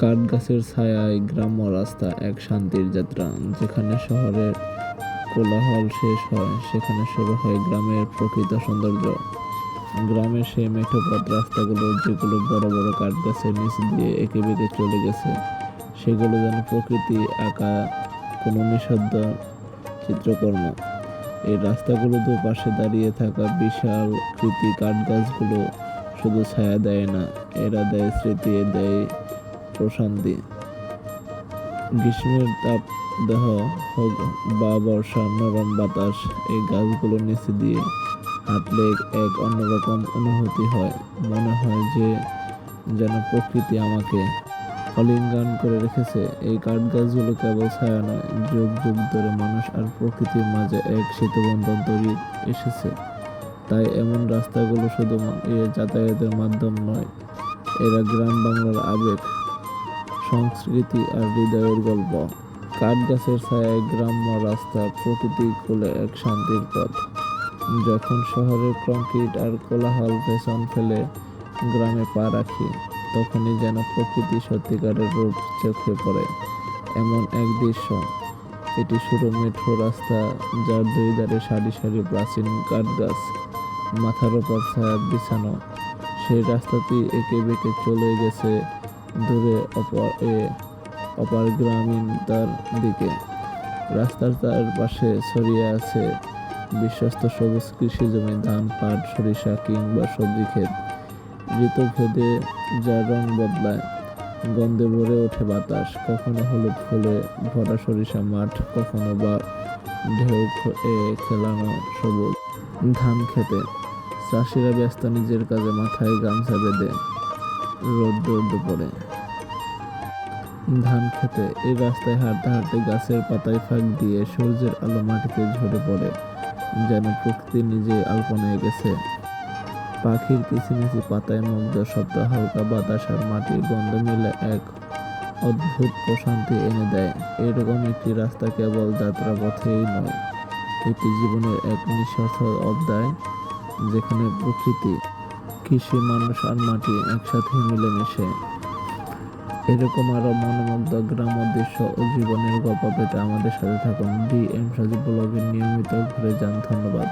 কাঠ গাছের ছায়ায় গ্রাম্য রাস্তা, এক শান্তির যাত্রা, যেখানে শহরের কোলাহল শেষ হয়, সেখানে শুরু হয় গ্রামের প্রকৃত সৌন্দর্য। গ্রামের সেই মেঠো পথ রাস্তাগুলো, যেগুলো বড় বড় কাঠ গাছের নিচ দিয়ে এঁকে বেঁকে চলে গেছে, সেগুলো যেন প্রকৃতি আঁকা কোনো নিঃশব্দ চিত্রকর্ম। এই রাস্তাগুলো দুপাশে দাঁড়িয়ে থাকা বিশাল কৃতি কাঠ গাছগুলো শুধু ছায়া দেয় না, এরা দেয় স্মৃতি, দেয় প্রশান্তি। গ্রীষ্মের তাপ দেহ হোক বা বর্ষার নরম বাতাস, এই গাছগুলোর নিচে দিয়ে হাঁটলে এক অন্যরকম অনুভূতি হয়। মনে হয় যে যেন প্রকৃতি আমাকে অলিঙ্গন করে রেখেছে। এই কাঠ গাছগুলো কেবল ছায়া নয়, যুগ যুগ ধরে মানুষ আর প্রকৃতির মাঝে এক সেতুবন্ধন তৈরি এসেছে। তাই এমন রাস্তাগুলো শুধু এ যাতায়াতের মাধ্যম নয়, এরা গ্রাম বাংলার আবেগ। সংস্কৃতি আর হৃদয়ের গল্প। কাঠ গাছের ছায়ায় গ্রাম্য রাস্তা প্রকৃতি খুলে এক শান্তির পথ। যখন শহরের কংক্রিট আর কোলাহল পেছন ফেলে গ্রামে পা রাখি, তখনই যেন প্রকৃতি সত্যিকারের রূপ চোখে পড়ে। এমন এক দৃশ্য। এটি শুরু মেঠো রাস্তা যার দুই ধারে সারি সারি প্রাচীন কাঠ গাছ। মাথার ওপর ছায়া বিছানো। সেই রাস্তাটি এঁকে বেঁকে চলে গেছে দূরে অপর এ, অপার গ্রামীণ তার দিকে। রাস্তার তার পাশে ছড়িয়ে আছে বিশ্বস্ত সবুজ কৃষি জমি, ধান, পাট, সরিষা কিংবা সবজি ক্ষেত। ঋতুভেদে যার রং বদলায়, গন্ধে ভরে ওঠে বাতাস। কখনো হলুদ ফুলে ভরা সরিষা মাঠ, কখনো বা ঢেউ খেলানো সবুজ ধান খেতে চাষিরা ব্যস্ত নিজের কাজে মাথায় গামছা বেঁধে রোদ্দুর দুপুরে। ধান খেতে। এই রাস্তায় হাঁটতে হাঁটতে গাছের পাতায় ফাঁক দিয়ে সূর্যের আলো মাটিতে ঝরে পড়ে, যেন প্রকৃতি নিজে আলপনায় গেছে। পাখির কিচিমিচি পাতায় মুগ্ধ শব্দ, হালকা বাতাস আর মাটির গন্ধ মিলে এক অদ্ভুত প্রশান্তি এনে দেয়। এরকম একটি রাস্তা কেবল যাত্রা পথেই নয়, এটি জীবনের এক নিঃস্বার্থ অধ্যায়, যেখানে প্রকৃতি, কৃষি, মানুষ আর মাটি একসাথে মিলেমিশে। এরকম আরও মনোমুগ্ধ গ্রাম্য দৃশ্য ও জীবনের গল্প পেতে আমাদের সাথে থাকুন। ডি এম সাজি ব্লগের নিয়মিত ঘুরে যান, ধন্যবাদ।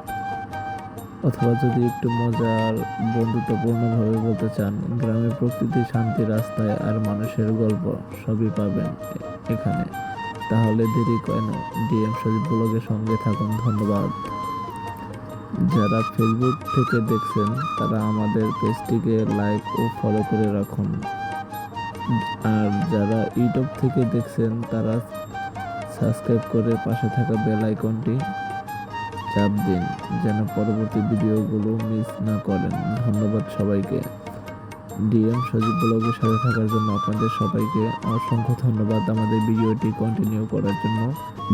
অথবা যদি একটু মজার, বন্ধুত্বপূর্ণভাবে বলতে চান, গ্রামে প্রকৃতি, শান্তি, রাস্তায় আর মানুষের গল্প সবই পাবেন এখানে। তাহলে দেরি কেন? ডিএম সজিব ব্লগের সঙ্গে থাকুন, ধন্যবাদ। যারা ফেসবুক থেকে দেখছেন, তারা আমাদের পেজটিকে লাইক ও ফলো করে রাখুন। আর যারা ইউটিউব থেকে দেখছেন, তারা সাবস্ক্রাইব করে পাশে থাকা বেল আইকনটি চাপ দিন, যেন পরবর্তী ভিডিওগুলো মিস না করেন। ধন্যবাদ সবাইকে। ডিএম সজীব ব্লগের সাথে থাকার জন্য আপনাদের সবাইকে অসংখ্য ধন্যবাদ আমাদের ভিডিওটি কন্টিনিউ করার জন্য।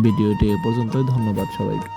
ভিডিওটি এ পর্যন্তই, ধন্যবাদ সবাইকে।